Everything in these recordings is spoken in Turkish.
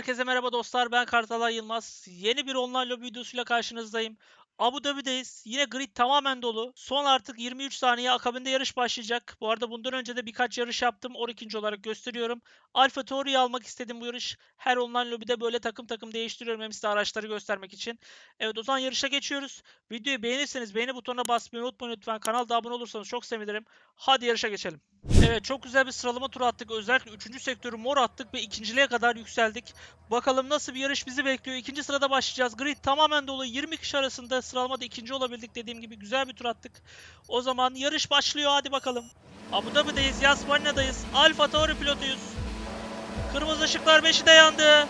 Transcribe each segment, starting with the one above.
Herkese merhaba dostlar. Ben Kartalay Yılmaz. Yeni bir online lobby videosuyla karşınızdayım. Abu Dhabi'deyiz. Yine grid tamamen dolu. Son artık 23 saniye akabinde yarış başlayacak. Bu arada bundan önce de birkaç yarış yaptım. 12. olarak gösteriyorum. Alfa Tauri'yi almak istedim bu yarış. Her online lobide böyle takım takım değiştiriyorum. Hem size araçları göstermek için. Evet o zaman yarışa geçiyoruz. Videoyu beğenirseniz beğeni butonuna basmayı unutmayın lütfen. Kanalda abone olursanız çok sevinirim. Hadi yarışa geçelim. Evet çok güzel bir sıralama turu attık. Özellikle 3. sektörü mor attık ve ikinciliğe kadar yükseldik. Bakalım nasıl bir yarış bizi bekliyor. İkinci sırada başlayacağız. Grid tamamen dolu. 20 kişi arasında sıralamada ikinci olabildik dediğim gibi güzel bir tur attık. O zaman yarış başlıyor. Hadi bakalım. Abu Dhabi'deyiz. Yas Marina'dayız. Alfa Tauri pilotuyuz. Kırmızı ışıklar 5'i de yandı.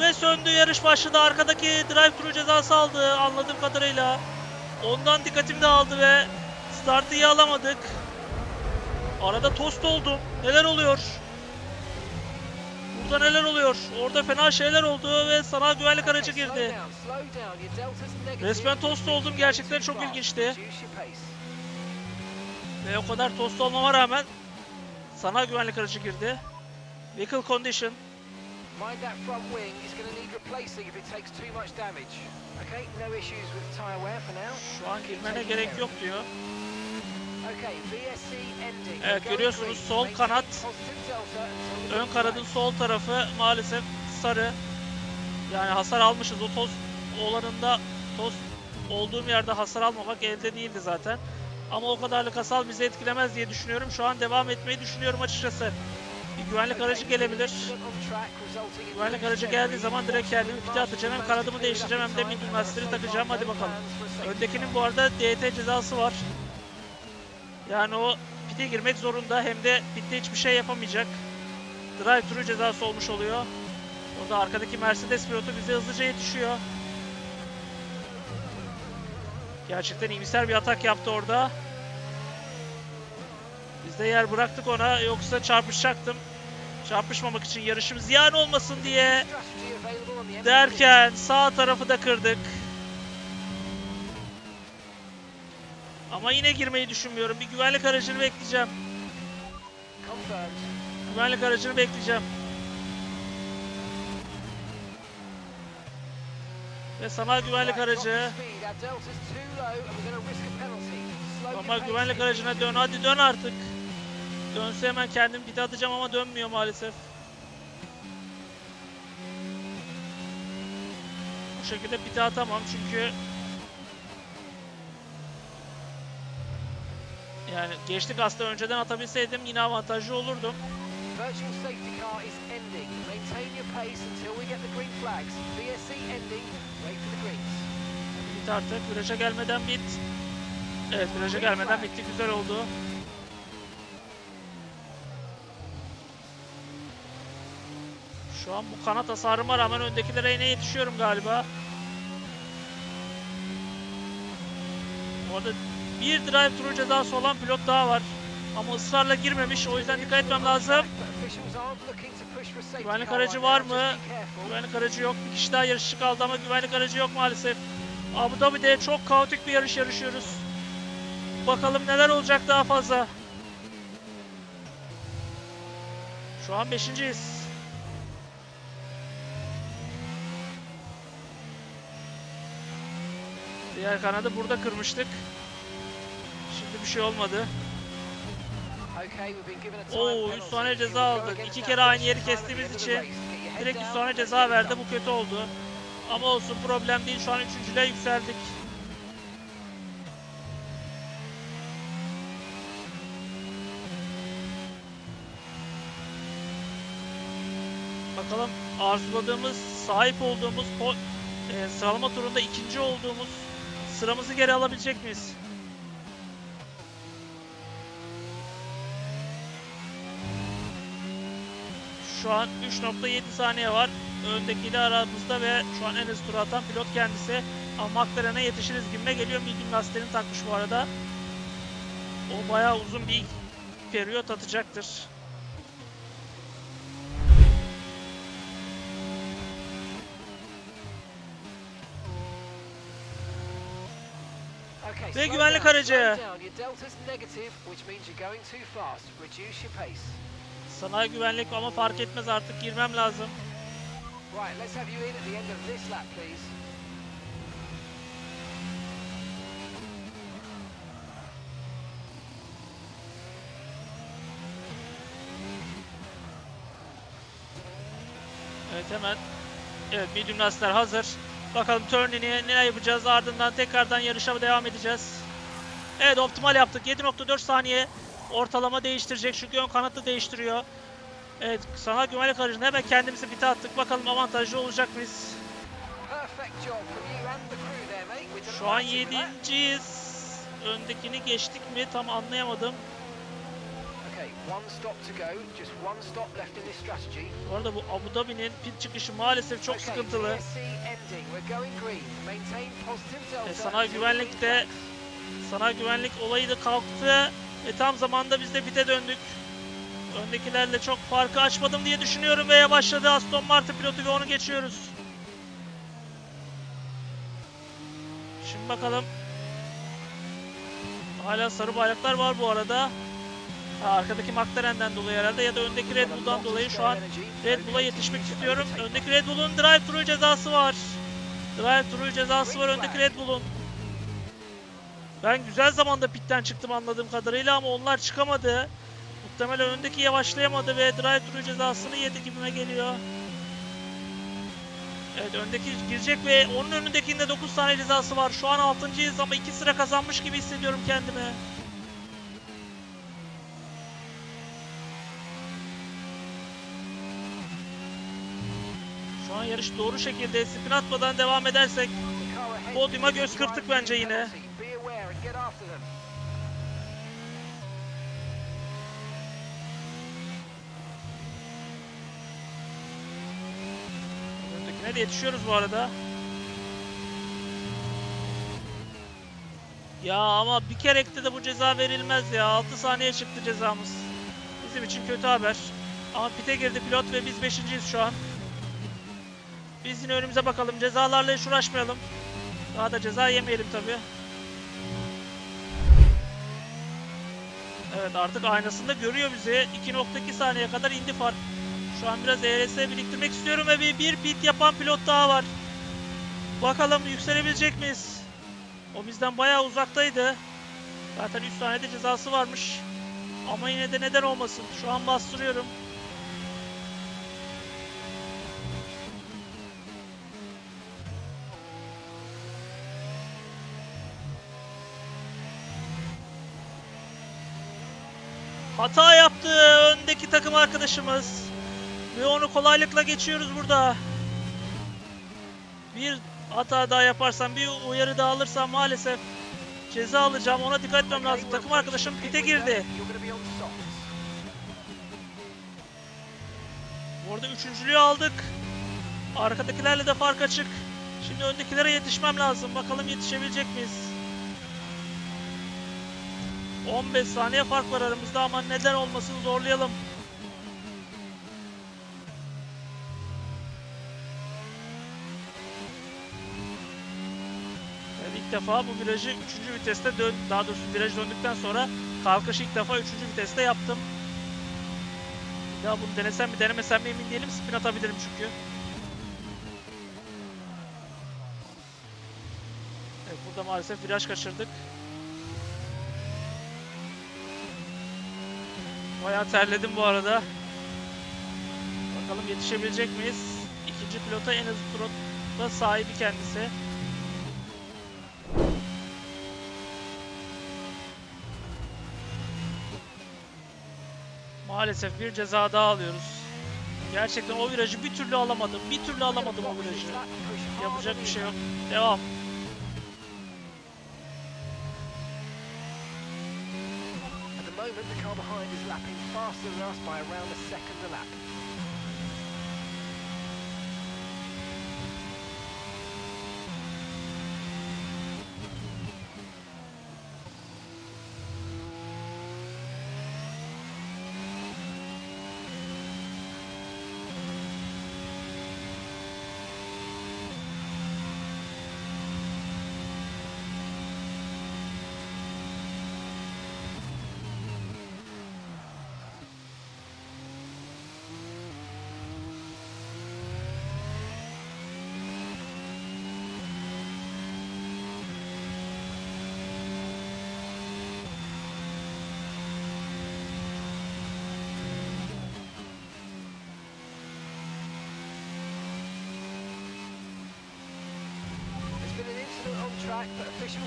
Ve söndü. Yarış başladı. Arkadaki drive-thru cezası aldı anladığım kadarıyla. Ondan dikkatim de aldı ve startı iyi alamadık. Arada tost oldum. Neler oluyor? Burada neler oluyor? Orada fena şeyler oldu ve sanal güvenlik aracı girdi. Resmen tost oldum. Gerçekten çok ilginçti. Ve o kadar tost olmama rağmen sanal güvenlik aracı girdi. Vehicle condition. Mind that front wing is going to need replacing if it takes too much damage. Okay, no issues with tyre wear for now. Şu an girmene gerek yok diyor. Evet, görüyorsunuz sol kanat, Ön kanadın sol tarafı maalesef sarı. Yani hasar almışız. O toz olanında toz olduğum yerde hasar almamak elde değildi zaten. Ama o kadarlık hasar bizi etkilemez diye düşünüyorum. Şu an devam etmeyi düşünüyorum açıkçası. Bir güvenlik aracı gelebilir. Güvenlik aracı geldiği zaman direkt kendimi pite atacağım. Hem kanadımı değiştireceğim hem de medium lastikleri takacağım. Hadi bakalım. Öndekinin bu arada DT cezası var. Yani o pite girmek zorunda hem de pitte hiçbir şey yapamayacak. Drive thru cezası olmuş oluyor. Orada arkadaki Mercedes pilotu bize hızlıca yetişiyor. Gerçekten iyimser bir atak yaptı orada. Biz de yer bıraktık ona yoksa çarpışacaktım. Çarpışmamak için yarışım ziyan olmasın diye derken sağ tarafı da kırdık. Ama yine girmeyi düşünmüyorum. Bir güvenlik aracını bekleyeceğim. Güvenlik aracını bekleyeceğim. Ve sanal güvenlik aracı. Ama güvenlik aracına dön. Hadi dön artık. Dönse hemen kendim pite atacağım ama dönmüyor maalesef. Bu şekilde pite atamam çünkü yani geçtik aslında önceden atabilseydim yine avantajlı olurdum. Virtual safety car is ending. Maintain your pace until we get the green flags. VSC ending. Wait for the greens. Bit artık. Viraja gelmeden bit. Evet viraja gelmeden bitti. Güzel oldu. Şu an bu kanat hasarıma rağmen öndekilere yine yetişiyorum galiba. Bu arada bir drive thru cezası olan pilot daha var. Ama ısrarla girmemiş. O yüzden dikkat etmem lazım. Güvenlik aracı var mı? Güvenlik aracı yok. Bir kişi daha yarışçı kaldı ama güvenlik aracı yok maalesef. Abu Dhabi'de çok kaotik bir yarış yarışıyoruz. Bakalım neler olacak daha fazla. Şu an beşinciyiz. Diğer kanadı burada kırmıştık. Şimdi bir şey olmadı. Oo 100 saniye ceza aldık. İki kere aynı yeri kestiğimiz için direkt 100 saniye ceza verdi. Bu kötü oldu. Ama olsun problem değil. Şu an üçüncülüğe yükseldik. Bakalım arzuladığımız, sahip olduğumuz e, sıralama turunda ikinci olduğumuz sıramızı geri alabilecek miyiz? Şu an 3.7 saniye var. Öndekiyle aramızda ve şu an en hızlı tur atan pilot kendisi. Ama McLaren'e yetişiriz gibime geliyor. Medium lastiklerini takmış bu arada. O bayağı uzun bir periyot atacaktır. Ve güvenlik aracı. Sanayi güvenlik ama fark etmez artık girmem lazım. Right, let's have you in at the end of this lap, please. Evet hemen. Evet medium lastikler hazır. Bakalım turnini ne yapacağız ardından tekrardan yarışa devam edeceğiz. Evet optimal yaptık. 7.4 saniye ortalama değiştirecek çünkü ön kanatı değiştiriyor. Evet sana güvenlik aracına hemen kendimizi bite attık. Bakalım avantajlı olacak. We're Şu an. 7.yiz. Öndekini geçtik mi tam anlayamadım. Bu arada bu Abu Dhabi'nin pit çıkışı maalesef çok sıkıntılı. E, until güvenlik de-. Sana güvenlik olayı da kalktı ve tam zamanda biz de pite döndük. Öndekilerle çok farkı açmadım diye düşünüyorum ve yavaşladı Aston Martin pilotu ve onu geçiyoruz. Şimdi bakalım. Hala sarı bayraklar var bu arada. Ha, arkadaki McLaren'den dolayı herhalde ya da öndeki Red Bull'dan dolayı şu an Red Bull'a yetişmek istiyorum. Öndeki Red Bull'un drive-thru cezası var. Drive-thru cezası var öndeki Red Bull'un. Ben güzel zamanda pitten çıktım anladığım kadarıyla ama onlar çıkamadı. Muhtemelen öndeki yavaşlayamadı ve drive-thru cezasını yedi gibime geliyor. Evet öndeki girecek ve onun önündekinde 9 tane cezası var. Şu an 6.yız ama 2 sıra kazanmış gibi hissediyorum kendimi. Şu an yarış doğru şekilde spin atmadan devam edersek Podyuma göz kırptık bence yine. And get after them. Öndekine de yetişiyoruz bu arada. Ya ama bir kerekte de bu ceza verilmez ya. 6 saniye çıktı cezamız. Bizim için kötü haber. Ama pite girdi pilot ve biz 5.yiz şu an. Biz yine önümüze bakalım. Cezalarla hiç uğraşmayalım. Daha da ceza yemeyelim tabi. Evet artık aynasında görüyor bizi. 2.2 saniye kadar indi fark. Şu an biraz ERS biriktirmek istiyorum ve bir, bir pit yapan pilot daha var. Bakalım yükselebilecek miyiz? O bizden bayağı uzaktaydı. Zaten 3 tane de cezası varmış. Ama yine de neden olmasın. Şu an bastırıyorum. Hata yaptı öndeki takım arkadaşımız. Ve onu kolaylıkla geçiyoruz burada. Bir hata daha yaparsam, bir uyarı daha alırsam maalesef ceza alacağım. Ona dikkat etmem lazım. Takım arkadaşım pite girdi. You're gonna be on softs. Bu arada üçüncülüğü aldık. Arkadakilerle de fark açık. Şimdi öndekilere yetişmem lazım. Bakalım yetişebilecek miyiz? 15 saniye fark var aramızda ama neden olmasın zorlayalım. Evet, ilk defa bu virajı 3. viteste dön daha doğrusu viraj döndükten sonra kalkışı ilk defa 3. viteste yaptım. Ya bunu denesem mi denemesem mi emin değilim. Spin atabilirim çünkü. Evet burada maalesef viraj kaçırdık. Bayağı terledim bu arada. Bakalım yetişebilecek miyiz? İkinci pilota en hızlı turda sahibi kendisi. Maalesef bir ceza daha alıyoruz. Gerçekten o virajı bir türlü alamadım. Bir türlü alamadım o virajı. Yapacak bir şey yok. Devam. The car behind is lapping faster than us by around a second a lap.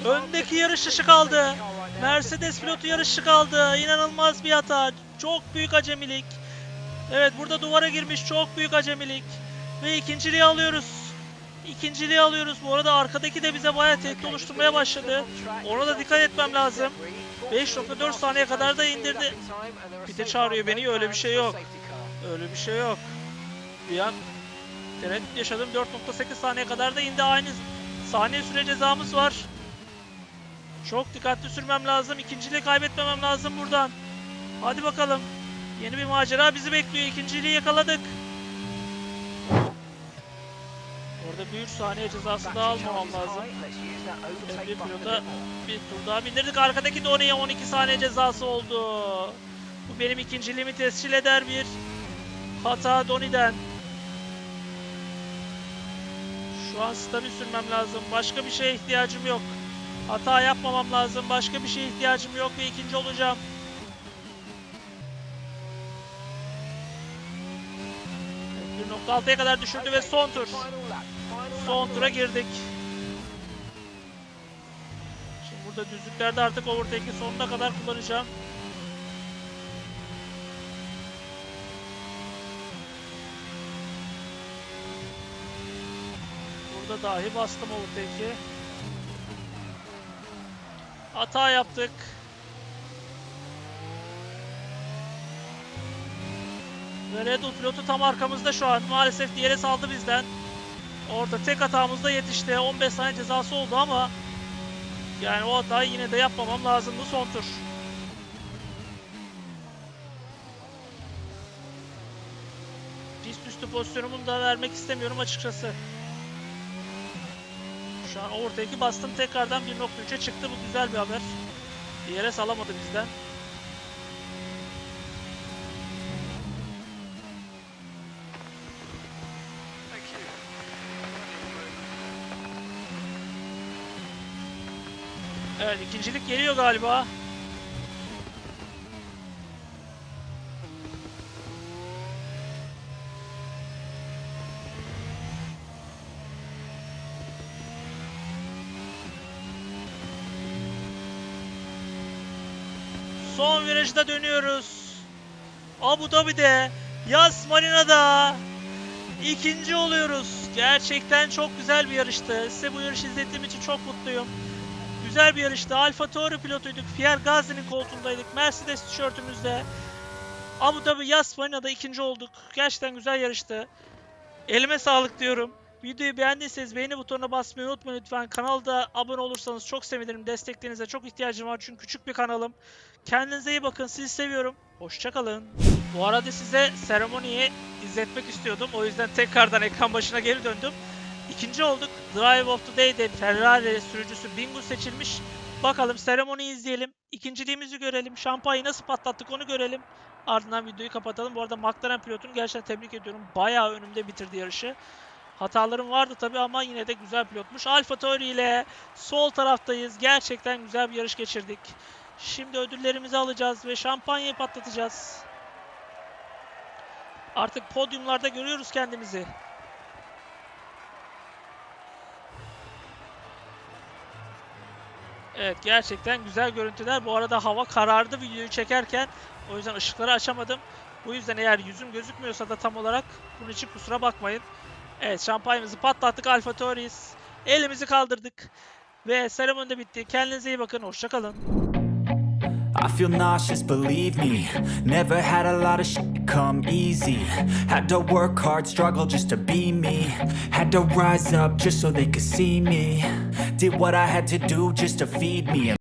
Öndeki yarış dışı kaldı. Mercedes pilotu yarış dışı kaldı. İnanılmaz bir hata. Çok büyük acemilik. Evet burada duvara girmiş. Çok büyük acemilik. Ve ikinciliği alıyoruz. İkinciliği alıyoruz. Bu arada arkadaki de bize bayağı tehdit oluşturmaya başladı. Ona da dikkat etmem lazım. 5.4 saniye kadar da indirdi. Pite çağırıyor beni. Öyle bir şey yok. Öyle bir şey yok. Bir an tereddüt yaşadım. 4.8 saniye kadar da indi. Aynı saniye süre cezamız var. Çok dikkatli sürmem lazım. İkinciliği kaybetmemem lazım buradan. Hadi bakalım. Yeni bir macera bizi bekliyor. İkinciliği yakaladık. Orada bir 3 saniye cezası daha almamam lazım. Bir pilota bir tur daha bindirdik. Arkadaki Doni'ye 12 saniye cezası oldu. Bu benim ikinciliğimi tescil eder bir hata Doni'den. Şu an stabil sürmem lazım. Başka bir şeye ihtiyacım yok. Hata yapmamam lazım. Başka bir şeye ihtiyacım yok ve ikinci olacağım. Evet, 1.6'ya kadar düşürdü ve son tur. Son tura girdik. Şimdi burada düzlüklerde artık overtake'i sonuna kadar kullanacağım. Burada dahi bastım overtake'i. Hata yaptık. Ve Red Bull pilotu tam arkamızda şu an. Maalesef diğeri saldı bizden. Orada tek hatamızda yetişti. 15 saniye cezası oldu ama yani o hatayı yine de yapmamam lazımdı son tur. Pist üstü pozisyonumu da vermek istemiyorum açıkçası. Şu an overtake'i bastım tekrardan 1.3'e çıktı bu güzel bir haber. DRS alamadı bizden. Evet ikincilik geliyor galiba. Son virajda dönüyoruz. Abu Dhabi'de, Yas Marina'da ikinci oluyoruz. Gerçekten çok güzel bir yarıştı. Size bu yarışı izlettiğim için çok mutluyum. Güzel bir yarıştı. Alfa Tauri pilotuyduk. Pierre Gasly'nin koltuğundaydık. Mercedes tişörtümüzde. Abu Dhabi Yas Marina'da ikinci olduk. Gerçekten güzel yarıştı. Elime sağlık diyorum. Videoyu beğendiyseniz beğeni butonuna basmayı unutmayın lütfen. Kanalda abone olursanız çok sevinirim. Desteklerinize çok ihtiyacım var çünkü küçük bir kanalım. Kendinize iyi bakın. Sizi seviyorum. Hoşçakalın. Bu arada size seremoniyi izletmek istiyordum. O yüzden tekrardan ekran başına geri döndüm. İkinci olduk. Drive of the Day'de Ferrari sürücüsü Bingu seçilmiş. Bakalım seremoniyi izleyelim. İkinciliğimizi görelim. Şampanyayı nasıl patlattık onu görelim. Ardından videoyu kapatalım. Bu arada McLaren pilotunu gerçekten tebrik ediyorum. Bayağı önümde bitirdi yarışı. Hatalarım vardı tabi ama yine de güzel pilotmuş. Alfa Tauri ile sol taraftayız. Gerçekten güzel bir yarış geçirdik. Şimdi ödüllerimizi alacağız ve şampanyayı patlatacağız. Artık podyumlarda görüyoruz kendimizi. Evet gerçekten güzel görüntüler. Bu arada hava karardı videoyu çekerken. O yüzden ışıkları açamadım. Bu yüzden eğer yüzüm gözükmüyorsa da tam olarak bunun için kusura bakmayın. Evet şampanyamızı patlattık Alfa Tauri'yiz. Elimizi kaldırdık. Ve seremoni de bitti. Kendinize iyi bakın. Hoşçakalın. I feel nauseous, believe me. Never had a lot of shit come easy. Had to work hard, struggle just to be me. Had to rise up just so they could see me. Did what I had to do just to feed me.